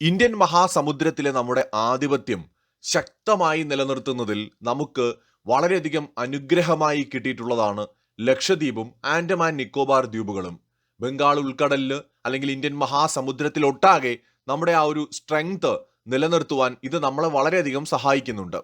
Indian മഹാസമുദ്രത്തിലെ നമ്മുടെ ആധിപത്യം ശക്തമായി നിലനിർത്തുന്നതിൽ നമുക്ക് വളരെയധികം അനുഗ്രഹമായി കിട്ടിയിട്ടുള്ളതാണ് ലക്ഷദ്വീപും ആൻഡമാൻ നിക്കോബാർ ദ്വീപുകളും. ബംഗാൾ ഉൾക്കടലിൽ അല്ലെങ്കിൽ ഇന്ത്യൻ മഹാസമുദ്രത്തിലൊട്ടാകെ നമ്മുടെ ആ ഒരു സ്ട്രെങ്ത് നിലനിർത്തുവാൻ ഇത് നമ്മളെ വളരെയധികം സഹായിക്കുന്നുണ്ട്.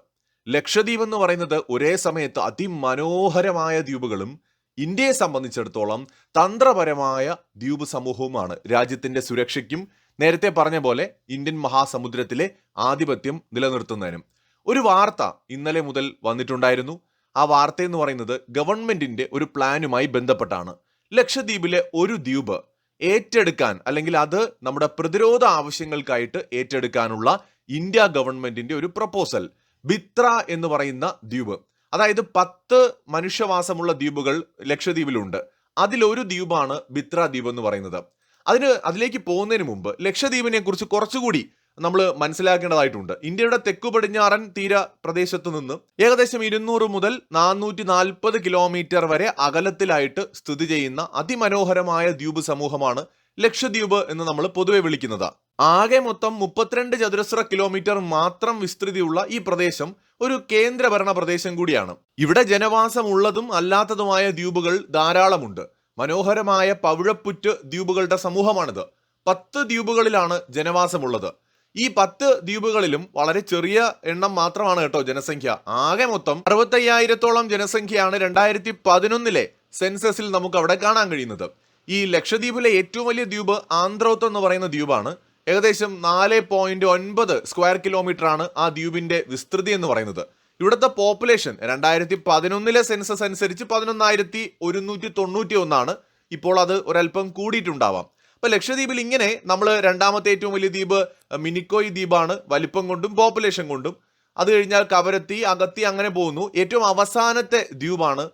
ലക്ഷദ്വീപ് എന്ന് പറയുന്നത് ഒരേ സമയത്ത് അതിമനോഹരമായ ദ്വീപുകളും ഇന്ത്യയെ സംബന്ധിച്ചിടത്തോളം തന്ത്രപരമായ ദ്വീപ് സമൂഹവുമാണ്. രാജ്യത്തിന്റെ സുരക്ഷയ്ക്കും നേരത്തെ പറഞ്ഞ പോലെ ഇന്ത്യൻ മഹാസമുദ്രത്തിലെ ആധിപത്യം നിലനിർത്തുന്നതിനും. ഒരു വാർത്ത ഇന്നലെ മുതൽ വന്നിട്ടുണ്ടായിരുന്നു. ആ വാർത്ത എന്ന് പറയുന്നത് ഗവൺമെന്റിന്റെ ഒരു പ്ലാനുമായി ബന്ധപ്പെട്ടാണ്. ലക്ഷദ്വീപിലെ ഒരു ദ്വീപ് ഏറ്റെടുക്കാൻ അല്ലെങ്കിൽ അത് നമ്മുടെ പ്രതിരോധ ആവശ്യങ്ങൾക്കായിട്ട് ഏറ്റെടുക്കാനുള്ള ഇന്ത്യ ഗവൺമെന്റിന്റെ ഒരു പ്രപ്പോസൽ ബിത്ര എന്ന് പറയുന്ന ദ്വീപ്. അതായത് പത്ത് മനുഷ്യവാസമുള്ള ദ്വീപുകൾ ലക്ഷദ്വീപിലുണ്ട്. അതിലൊരു ദ്വീപാണ് ബിത്ര ദ്വീപ് എന്ന് പറയുന്നത്. അതിന് അതിലേക്ക് പോകുന്നതിന് മുമ്പ് ലക്ഷദ്വീപിനെ കുറിച്ച് കുറച്ചുകൂടി നമ്മൾ മനസ്സിലാക്കേണ്ടതായിട്ടുണ്ട്. ഇന്ത്യയുടെ തെക്കു പടിഞ്ഞാറൻ തീര പ്രദേശത്തു നിന്ന് ഏകദേശം ഇരുന്നൂറ് മുതൽ നാനൂറ്റി നാൽപ്പത് കിലോമീറ്റർ വരെ അകലത്തിലായിട്ട് സ്ഥിതി ചെയ്യുന്ന അതിമനോഹരമായ ദ്വീപ് സമൂഹമാണ് ലക്ഷദ്വീപ് എന്ന് നമ്മൾ പൊതുവെ വിളിക്കുന്നത്. ആകെ മൊത്തം മുപ്പത്തിരണ്ട് ചതുരശ്ര കിലോമീറ്റർ മാത്രം വിസ്തൃതിയുള്ള ഈ പ്രദേശം ഒരു കേന്ദ്രഭരണ പ്രദേശം കൂടിയാണ്. ഇവിടെ ജനവാസമുള്ളതും അല്ലാത്തതുമായ ദ്വീപുകൾ ധാരാളമുണ്ട്. മനോഹരമായ പവിഴപ്പുറ്റ് ദ്വീപുകളുടെ സമൂഹമാണിത്. പത്ത് ദ്വീപുകളിലാണ് ജനവാസമുള്ളത്. ഈ പത്ത് ദ്വീപുകളിലും വളരെ ചെറിയ എണ്ണം മാത്രമാണ് കേട്ടോ ജനസംഖ്യ. ആകെ മൊത്തം അറുപത്തയ്യായിരത്തോളം ജനസംഖ്യയാണ് രണ്ടായിരത്തി പതിനൊന്നിലെ സെൻസസിൽ നമുക്ക് അവിടെ കാണാൻ കഴിയുന്നത്. ഈ ലക്ഷദ്വീപിലെ ഏറ്റവും വലിയ ദ്വീപ് ആന്ധ്രോത്ത് എന്ന് പറയുന്ന ദ്വീപാണ്. ഏകദേശം നാല് പോയിന്റ് ഒൻപത് സ്ക്വയർ കിലോമീറ്റർ ആണ് ആ ദ്വീപിന്റെ വിസ്തൃതി എന്ന് പറയുന്നത്. ഇവിടുത്തെ പോപ്പുലേഷൻ രണ്ടായിരത്തി പതിനൊന്നിലെ സെൻസസ് അനുസരിച്ച് പതിനൊന്നായിരത്തി ഒരുന്നൂറ്റി തൊണ്ണൂറ്റി ഒന്നാണ് ഇപ്പോൾ അത് ഒരല്പം കൂടിയിട്ടുണ്ടാവാം. അപ്പൊ ലക്ഷദ്വീപിൽ ഇങ്ങനെ നമ്മൾ രണ്ടാമത്തെ ഏറ്റവും വലിയ ദ്വീപ് മിനിക്കോയി ദ്വീപാണ് വലിപ്പം കൊണ്ടും പോപ്പുലേഷൻ കൊണ്ടും. അത് കഴിഞ്ഞാൽ കവരത്തി അകത്തി അങ്ങനെ പോകുന്നു. ഏറ്റവും അവസാനത്തെ ദ്വീപാണ്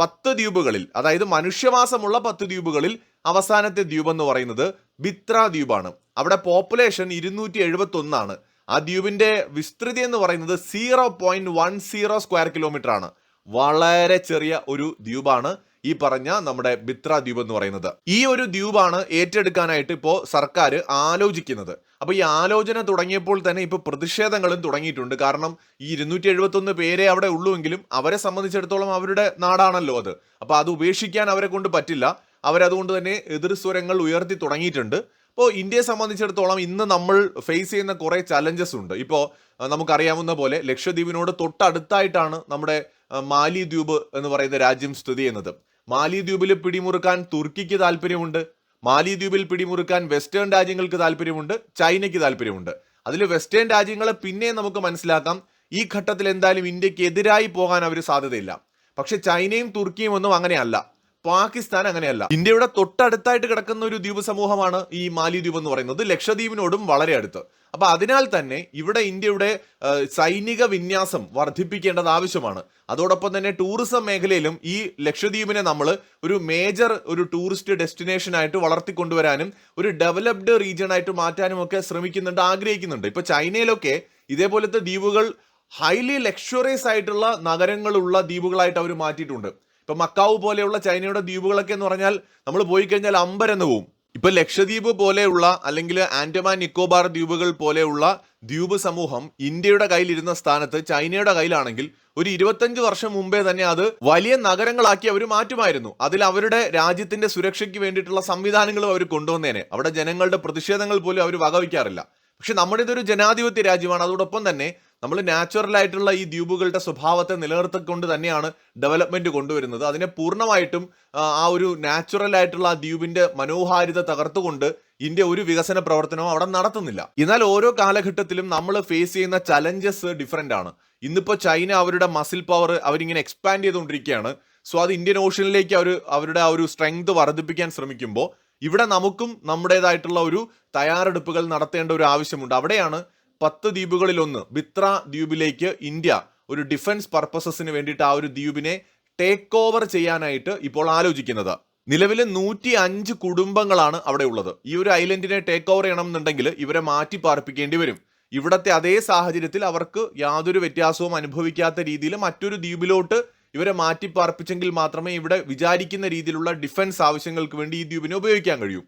പത്ത് ദ്വീപുകളിൽ അതായത് മനുഷ്യവാസമുള്ള പത്ത് ദ്വീപുകളിൽ അവസാനത്തെ ദ്വീപ് എന്ന് പറയുന്നത് ബിത്ര ദ്വീപാണ്. അവിടെ പോപ്പുലേഷൻ ഇരുന്നൂറ്റി എഴുപത്തി ഒന്നാണ് ആ ദ്വീപിന്റെ വിസ്തൃതി എന്ന് പറയുന്നത് zero point one zero square kilometre ആണ് വളരെ ചെറിയ ഒരു ദ്വീപാണ് ഈ പറഞ്ഞ നമ്മുടെ ബിത്ര ദ്വീപ് എന്ന് പറയുന്നത്. ഈ ഒരു ദ്വീപാണ് ഏറ്റെടുക്കാനായിട്ട് ഇപ്പോൾ സർക്കാർ ആലോചിക്കുന്നത്. അപ്പൊ ഈ ആലോചന തുടങ്ങിയപ്പോൾ തന്നെ ഇപ്പൊ പ്രതിഷേധങ്ങളും തുടങ്ങിയിട്ടുണ്ട്. കാരണം ഈ ഇരുന്നൂറ്റി എഴുപത്തി ഒന്ന് പേരെ അവിടെ ഉള്ളുവെങ്കിലും അവരെ സംബന്ധിച്ചിടത്തോളം അവരുടെ നാടാണല്ലോ അത്. അപ്പൊ അത് ഉപേക്ഷിക്കാൻ അവരെ കൊണ്ട് പറ്റില്ല. അവരതുകൊണ്ട് തന്നെ എതിർ സ്വരങ്ങൾ ഉയർത്തി തുടങ്ങിയിട്ടുണ്ട്. ഇപ്പോൾ ഇന്ത്യയെ സംബന്ധിച്ചിടത്തോളം ഇന്ന് നമ്മൾ ഫേസ് ചെയ്യുന്ന കുറേ ചലഞ്ചസ് ഉണ്ട്. ഇപ്പോൾ നമുക്കറിയാവുന്ന പോലെ ലക്ഷദ്വീപിനോട് തൊട്ടടുത്തായിട്ടാണ് നമ്മുടെ മാലി ദ്വീപ് എന്ന് പറയുന്ന രാജ്യം സ്ഥിതി ചെയ്യുന്നത്. മാലി ദ്വീപിൽ പിടിമുറുക്കാൻ തുർക്കിക്ക് താല്പര്യമുണ്ട്. മാലി ദ്വീപിൽ പിടിമുറുക്കാൻ വെസ്റ്റേൺ രാജ്യങ്ങൾക്ക് താല്പര്യമുണ്ട്. ചൈനയ്ക്ക് താല്പര്യമുണ്ട്. അതിൽ വെസ്റ്റേൺ രാജ്യങ്ങളെ പിന്നെ നമുക്ക് മനസ്സിലാക്കാം. ഈ ഘട്ടത്തിൽ എന്തായാലും ഇന്ത്യയ്ക്ക് എതിരായി പോകാൻ അവർ സാധ്യതയില്ല. പക്ഷേ ചൈനയും തുർക്കിയും ഒന്നും അങ്ങനെയല്ല. പാകിസ്ഥാൻ അങ്ങനെയല്ല. ഇന്ത്യയുടെ തൊട്ടടുത്തായിട്ട് കിടക്കുന്ന ഒരു ദ്വീപ് സമൂഹമാണ് ഈ മാലി ദ്വീപ് എന്ന് പറയുന്നത്. ലക്ഷദ്വീപിനോടും വളരെ അടുത്ത്. അപ്പൊ അതിനാൽ തന്നെ ഇവിടെ ഇന്ത്യയുടെ സൈനിക വിന്യാസം വർദ്ധിപ്പിക്കേണ്ടത് ആവശ്യമാണ്. അതോടൊപ്പം തന്നെ ടൂറിസം മേഖലയിലും ഈ ലക്ഷദ്വീപിനെ നമ്മൾ ഒരു മേജർ ഒരു ടൂറിസ്റ്റ് ഡെസ്റ്റിനേഷൻ ആയിട്ട് വളർത്തിക്കൊണ്ടുവരാനും ഒരു ഡെവലപ്ഡ് റീജിയൻ ആയിട്ട് മാറ്റാനും ഒക്കെ ശ്രമിക്കുന്നുണ്ട് ആഗ്രഹിക്കുന്നുണ്ട്. ഇപ്പൊ ചൈനയിലൊക്കെ ഇതേപോലത്തെ ദ്വീപുകൾ ഹൈലി ലക്ഷറിയസ് ആയിട്ടുള്ള നഗരങ്ങളുള്ള ദ്വീപുകളായിട്ട് അവർ മാറ്റിയിട്ടുണ്ട്. ഇപ്പൊ മക്കാവ് പോലെയുള്ള ചൈനയുടെ ദ്വീപുകളൊക്കെ എന്ന് പറഞ്ഞാൽ നമ്മൾ പോയി കഴിഞ്ഞാൽ അമ്പരന്ന് പോവും. ഇപ്പൊ ലക്ഷദ്വീപ് പോലെയുള്ള അല്ലെങ്കിൽ ആൻഡമാൻ നിക്കോബാർ ദ്വീപുകൾ പോലെയുള്ള ദ്വീപ് സമൂഹം ഇന്ത്യയുടെ കയ്യിലിരുന്ന സ്ഥാനത്ത് ചൈനയുടെ കയ്യിലാണെങ്കിൽ ഒരു ഇരുപത്തഞ്ച് വർഷം മുമ്പേ തന്നെ അത് വലിയ നഗരങ്ങളാക്കി അവർ മാറ്റുമായിരുന്നു. അതിൽ അവരുടെ രാജ്യത്തിന്റെ സുരക്ഷയ്ക്ക് വേണ്ടിയിട്ടുള്ള സംവിധാനങ്ങളും അവർ കൊണ്ടുവന്നേനെ. അവിടെ ജനങ്ങളുടെ പ്രതിഷേധങ്ങൾ പോലും അവർ വകവയ്ക്കാറില്ല. പക്ഷെ നമ്മുടെ ഇതൊരു ജനാധിപത്യ രാജ്യമാണ്. അതോടൊപ്പം തന്നെ നമ്മൾ നാച്ചുറൽ ആയിട്ടുള്ള ഈ ദ്വീപുകളുടെ സ്വഭാവത്തെ നിലനിർത്തിക്കൊണ്ട് തന്നെയാണ് ഡെവലപ്മെന്റ് കൊണ്ടുവരുന്നത്. അതിനെ പൂർണമായിട്ടും ആ, ഒരു നാച്ചുറൽ ആയിട്ടുള്ള ആ ദ്വീപിന്റെ മനോഹാരിത തകർത്തുകൊണ്ട് ഇന്ത്യ ഒരു വികസന പ്രവർത്തനവും അവിടെ നടത്തുന്നില്ല. എന്നാൽ ഓരോ കാലഘട്ടത്തിലും നമ്മൾ ഫേസ് ചെയ്യുന്ന ചലഞ്ചസ് ഡിഫറെന്റ് ആണ്. ഇന്നിപ്പോ ചൈന അവരുടെ മസിൽ പവർ അവരിങ്ങനെ എക്സ്പാൻഡ് ചെയ്തുകൊണ്ടിരിക്കുകയാണ്. സോ അത് ഇന്ത്യൻ ഓഷ്യനിലേക്ക് അവർ അവരുടെ ആ ഒരു സ്ട്രെങ്ത് വർദ്ധിപ്പിക്കാൻ ശ്രമിക്കുമ്പോൾ ഇവിടെ നമുക്കും നമ്മുടേതായിട്ടുള്ള ഒരു തയ്യാറെടുപ്പുകൾ നടത്തേണ്ട ഒരു ആവശ്യമുണ്ട്. അവിടെയാണ് പത്ത് ദ്വീപുകളിലൊന്ന് ബിത്ര ദ്വീപിലേക്ക് ഇന്ത്യ ഒരു ഡിഫൻസ് പർപ്പസസിന് വേണ്ടിയിട്ട് ആ ഒരു ദ്വീപിനെ ടേക്ക് ഓവർ ചെയ്യാനായിട്ട് ഇപ്പോൾ ആലോചിക്കുന്നത്. നിലവിൽ നൂറ്റി അഞ്ച് കുടുംബങ്ങളാണ് അവിടെ ഉള്ളത്. ഈ ഒരു ഐലൻഡിനെ ടേക്ക് ഓവർ ചെയ്യണം എന്നുണ്ടെങ്കിൽ ഇവരെ മാറ്റി പാർപ്പിക്കേണ്ടി വരും. ഇവിടത്തെ അതേ സാഹചര്യത്തിൽ അവർക്ക് യാതൊരു വ്യത്യാസവും അനുഭവിക്കാത്ത രീതിയിൽ മറ്റൊരു ദ്വീപിലോട്ട് ഇവരെ മാറ്റി പാർപ്പിച്ചെങ്കിൽ മാത്രമേ ഇവിടെ വിചാരിക്കുന്ന രീതിയിലുള്ള ഡിഫൻസ് ആവശ്യങ്ങൾക്ക് വേണ്ടി ഈ ദ്വീപിനെ ഉപയോഗിക്കാൻ കഴിയൂ.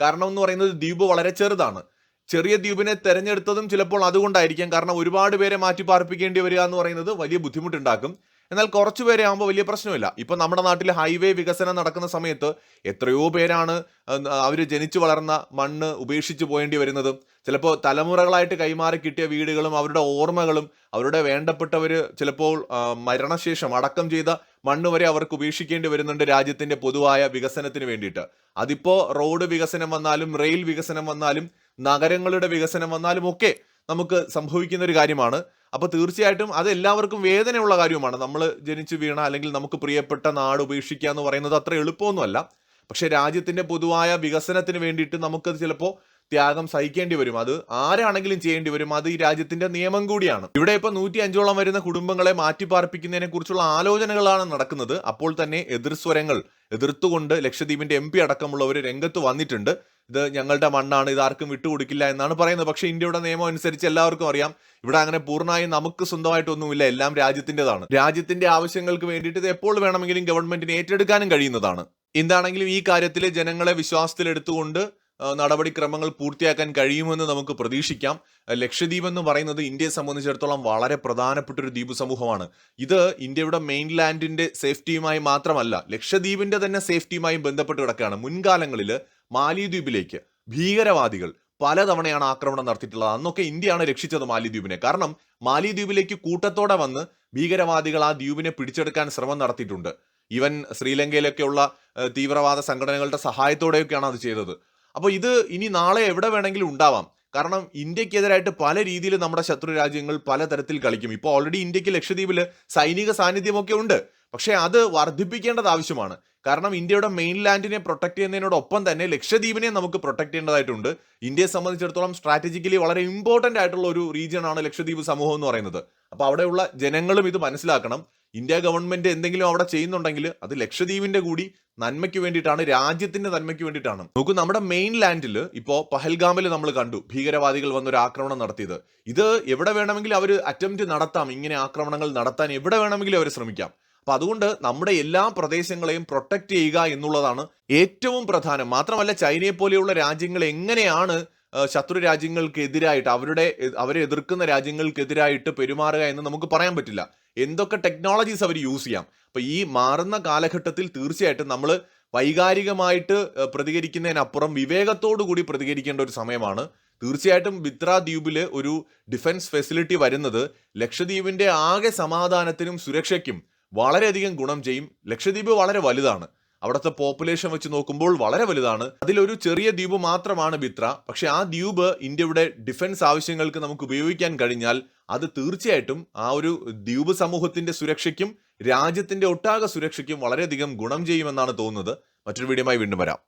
കാരണം എന്ന് പറയുന്നത് ദ്വീപ് വളരെ ചെറുതാണ്. ചെറിയ ദ്വീപിനെ തെരഞ്ഞെടുത്തതും ചിലപ്പോൾ അതുകൊണ്ടായിരിക്കാം. കാരണം ഒരുപാട് പേരെ മാറ്റി പാർപ്പിക്കേണ്ടി വരിക എന്ന് പറയുന്നത് വലിയ ബുദ്ധിമുട്ടുണ്ടാക്കും. എന്നാൽ കുറച്ചു പേരെ ആകുമ്പോൾ വലിയ പ്രശ്നമില്ല. ഇപ്പം നമ്മുടെ നാട്ടിൽ ഹൈവേ വികസനം നടക്കുന്ന സമയത്ത് എത്രയോ പേരാണ് അവർ ജനിച്ചു വളർന്ന മണ്ണ് ഉപേക്ഷിച്ച് പോകേണ്ടി വരുന്നത് ചിലപ്പോൾ തലമുറകളായിട്ട് കൈമാറി കിട്ടിയ വീടുകളും അവരുടെ ഓർമ്മകളും അവരുടെ വേണ്ടപ്പെട്ടവർ ചിലപ്പോൾ മരണശേഷം അടക്കം ചെയ്ത മണ്ണ് വരെ അവർക്ക് ഉപേക്ഷിക്കേണ്ടി വരുന്നുണ്ട് രാജ്യത്തിന്റെ പൊതുവായ വികസനത്തിന് വേണ്ടിയിട്ട്. അതിപ്പോ റോഡ് വികസനം വന്നാലും റെയിൽ വികസനം വന്നാലും നഗരങ്ങളുടെ വികസനം വന്നാലും ഒക്കെ നമുക്ക് സംഭവിക്കുന്ന ഒരു കാര്യമാണ്. അപ്പോൾ തീർച്ചയായിട്ടും അത് എല്ലാവർക്കും വേദനയുള്ള കാര്യവുമാണ്. നമ്മൾ ജനിച്ചു വീണ അല്ലെങ്കിൽ നമുക്ക് പ്രിയപ്പെട്ട നാട് ഉപേക്ഷിക്കുക എന്ന് പറയുന്നത് അത്ര എളുപ്പമൊന്നുമല്ല. പക്ഷേ രാജ്യത്തിന്റെ പൊതുവായ വികസനത്തിന് വേണ്ടിയിട്ട് നമുക്കത് ചിലപ്പോൾ ത്യാഗം സഹിക്കേണ്ടി വരും. അത് ആരാണെങ്കിലും ചെയ്യേണ്ടി വരും. അത് ഈ രാജ്യത്തിന്റെ നിയമം കൂടിയാണ്. ഇവിടെ ഇപ്പൊ നൂറ്റി അഞ്ചോളം വരുന്ന കുടുംബങ്ങളെ മാറ്റിപ്പാർപ്പിക്കുന്നതിനെ കുറിച്ചുള്ള ആലോചനകളാണ് നടക്കുന്നത്. അപ്പോൾ തന്നെ എതിർസ്വരങ്ങൾ എതിർത്തുകൊണ്ട് ലക്ഷദ്വീപിന്റെ എം പി അടക്കമുള്ളവർ രംഗത്ത് വന്നിട്ടുണ്ട്. ഇത് ഞങ്ങളുടെ മണ്ണാണ് ഇത് ആർക്കും വിട്ടുകൊടുക്കില്ല എന്നാണ് പറയുന്നത്. പക്ഷേ ഇന്ത്യയുടെ നിയമം അനുസരിച്ച് എല്ലാവർക്കും അറിയാം. ഇവിടെ അങ്ങനെ പൂർണമായും നമുക്ക് സ്വന്തമായിട്ടൊന്നുമില്ല. എല്ലാം രാജ്യത്തിന്റെതാണ്. രാജ്യത്തിന്റെ ആവശ്യങ്ങൾക്ക് വേണ്ടിയിട്ട് ഇത് എപ്പോൾ വേണമെങ്കിലും ഗവൺമെന്റിന് ഏറ്റെടുക്കാനും കഴിയുന്നതാണ്. എന്താണെങ്കിലും ഈ കാര്യത്തിൽ ജനങ്ങളെ വിശ്വാസത്തിലെടുത്തുകൊണ്ട് നടപടിക്രമങ്ങൾ പൂർത്തിയാക്കാൻ കഴിയുമെന്ന് നമുക്ക് പ്രതീക്ഷിക്കാം. ലക്ഷദ്വീപ് എന്ന് പറയുന്നത് ഇന്ത്യയെ സംബന്ധിച്ചിടത്തോളം വളരെ പ്രധാനപ്പെട്ട ഒരു ദ്വീപ് സമൂഹമാണ്. ഇത് ഇന്ത്യയുടെ മെയിൻലാൻഡിന്റെ സേഫ്റ്റിയുമായി മാത്രമല്ല ലക്ഷദ്വീപിന്റെ തന്നെ സേഫ്റ്റിയുമായും ബന്ധപ്പെട്ട് കിടക്കുകയാണ്. മുൻകാലങ്ങളിൽ മാലിദ്വീപിലേക്ക് ഭീകരവാദികൾ പലതവണയാണ് ആക്രമണം നടത്തിയിട്ടുള്ളത്. അന്നൊക്കെ ഇന്ത്യയാണ് രക്ഷിച്ചത് മാലിദ്വീപിനെ. കാരണം മാലിദ്വീപിലേക്ക് കൂട്ടത്തോടെ വന്ന് ഭീകരവാദികൾ ആ ദ്വീപിനെ പിടിച്ചെടുക്കാൻ ശ്രമം നടത്തിയിട്ടുണ്ട്. ഇവൻ ശ്രീലങ്കയിലൊക്കെയുള്ള തീവ്രവാദ സംഘടനകളുടെ സഹായത്തോടെയൊക്കെയാണ് അത് ചെയ്തത്. അപ്പോൾ ഇത് ഇനി നാളെ എവിടെ വേണമെങ്കിലും ഉണ്ടാവാം. കാരണം ഇന്ത്യക്കെതിരായിട്ട് പല രീതിയിൽ നമ്മുടെ ശത്രു രാജ്യങ്ങൾ പലതരത്തിൽ കളിക്കും. ഇപ്പോൾ ഓൾറെഡി ഇന്ത്യയ്ക്ക് ലക്ഷദ്വീപിൽ സൈനിക സാന്നിധ്യമൊക്കെ ഉണ്ട്. പക്ഷേ അത് വർദ്ധിപ്പിക്കേണ്ടത് ആവശ്യമാണ്. കാരണം ഇന്ത്യയുടെ മെയിൻ ലാൻഡിനെ പ്രൊട്ടക്ട് ചെയ്യുന്നതിനോടൊപ്പം തന്നെ ലക്ഷദ്വീപിനെ നമുക്ക് പ്രൊട്ടക്ട് ചെയ്യേണ്ടതായിട്ടുണ്ട്. ഇന്ത്യയെ സംബന്ധിച്ചിടത്തോളം സ്ട്രാറ്റജിക്കലി വളരെ ഇമ്പോർട്ടന്റ് ആയിട്ടുള്ള ഒരു റീജിയൻ ആണ് ലക്ഷദ്വീപ് സമൂഹം എന്ന് പറയുന്നത്. അപ്പോൾ അവിടെയുള്ള ജനങ്ങളും ഇത് മനസ്സിലാക്കണം. ഇന്ത്യ ഗവൺമെന്റ് എന്തെങ്കിലും അവിടെ ചെയ്യുന്നുണ്ടെങ്കിൽ അത് ലക്ഷദ്വീപിന്റെ കൂടി നന്മയ്ക്ക് വേണ്ടിയിട്ടാണ് രാജ്യത്തിന്റെ നന്മയ്ക്ക് വേണ്ടിയിട്ടാണ്. നോക്കൂ നമ്മുടെ മെയിൻ ലാൻഡിൽ ഇപ്പോൾ പഹൽഗാമിൽ നമ്മൾ കണ്ടു ഭീകരവാദികൾ വന്നൊരു ആക്രമണം നടത്തിയത്. ഇത് എവിടെ വേണമെങ്കിലും അവർ അറ്റംപ്റ്റ് നടത്താം ഇങ്ങനെ ആക്രമണങ്ങൾ നടത്താൻ എവിടെ വേണമെങ്കിലും അവർ ശ്രമിക്കാം. അപ്പൊ അതുകൊണ്ട് നമ്മുടെ എല്ലാ പ്രദേശങ്ങളെയും പ്രൊട്ടക്ട് ചെയ്യുക എന്നുള്ളതാണ് ഏറ്റവും പ്രധാനം. മാത്രമല്ല ചൈനയെ പോലെയുള്ള രാജ്യങ്ങൾ എങ്ങനെയാണ് ശത്രു രാജ്യങ്ങൾക്കെതിരായിട്ട് അവരുടെ അവരെ എതിർക്കുന്ന രാജ്യങ്ങൾക്കെതിരായിട്ട് പെരുമാറുക എന്ന് നമുക്ക് പറയാൻ പറ്റില്ല. എന്തൊക്കെ ടെക്നോളജീസ് അവർ യൂസ് ചെയ്യാം. അപ്പൊ ഈ മാറുന്ന കാലഘട്ടത്തിൽ തീർച്ചയായിട്ടും നമ്മൾ വൈകാരികമായിട്ട് പ്രതികരിക്കുന്നതിനപ്പുറം വിവേകത്തോടു കൂടി പ്രതികരിക്കേണ്ട ഒരു സമയമാണ്. തീർച്ചയായിട്ടും ബിത്ര ദ്വീപിൽ ഒരു ഡിഫൻസ് ഫെസിലിറ്റി വരുന്നത് ലക്ഷദ്വീപിന്റെ ആകെ സമാധാനത്തിനും സുരക്ഷയ്ക്കും വളരെയധികം ഗുണം ചെയ്യും. ലക്ഷദ്വീപ് വളരെ വലുതാണ്. അവിടുത്തെ പോപ്പുലേഷൻ വെച്ച് നോക്കുമ്പോൾ വളരെ വലുതാണ്. അതിലൊരു ചെറിയ ദ്വീപ് മാത്രമാണ് ബിത്ര. പക്ഷെ ആ ദ്വീപ് ഇന്ത്യയുടെ ഡിഫൻസ് ആവശ്യങ്ങൾക്ക് നമുക്ക് ഉപയോഗിക്കാൻ കഴിഞ്ഞാൽ അത് തീർച്ചയായിട്ടും ആ ഒരു ദ്വീപ് സമൂഹത്തിന്റെ സുരക്ഷയ്ക്കും രാജ്യത്തിന്റെ ഒട്ടാകെ സുരക്ഷയ്ക്കും വളരെയധികം ഗുണം ചെയ്യുമെന്നാണ് തോന്നുന്നത്. മറ്റൊരു വീഡിയോയുമായി വീണ്ടും വരാം.